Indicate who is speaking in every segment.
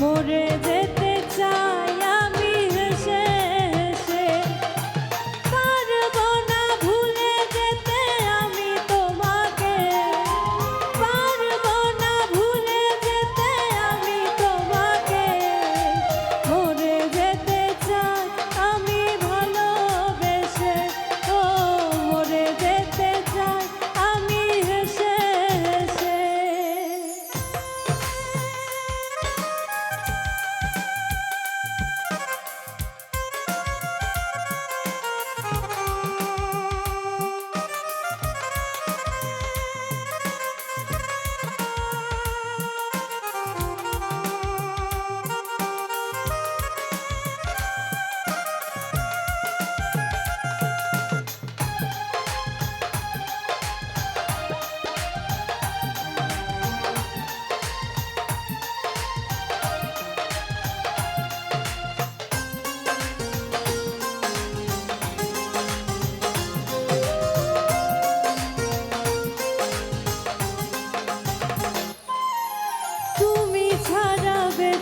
Speaker 1: মোরে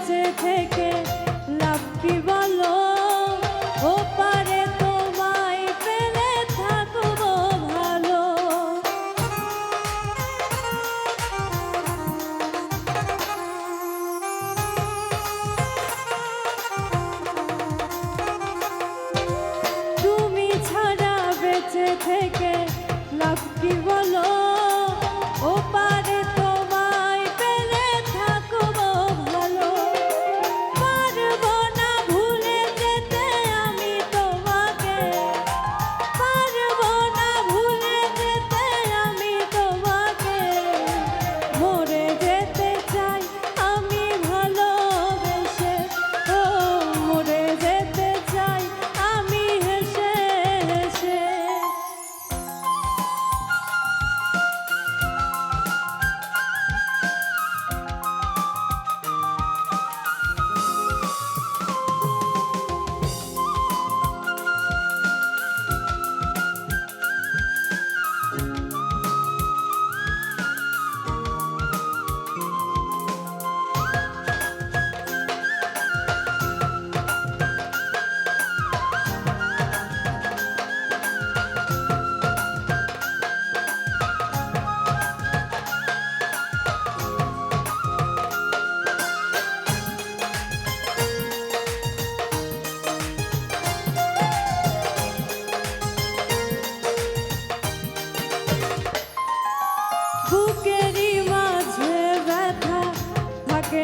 Speaker 1: কাছে থেকে লাভ কি বলো? ও পারে তোমায় পেলে থাকব ভালো। তুমি ছাড়া বেঁচে থেকে লাভ কি বলো? ও পারে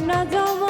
Speaker 1: না জমা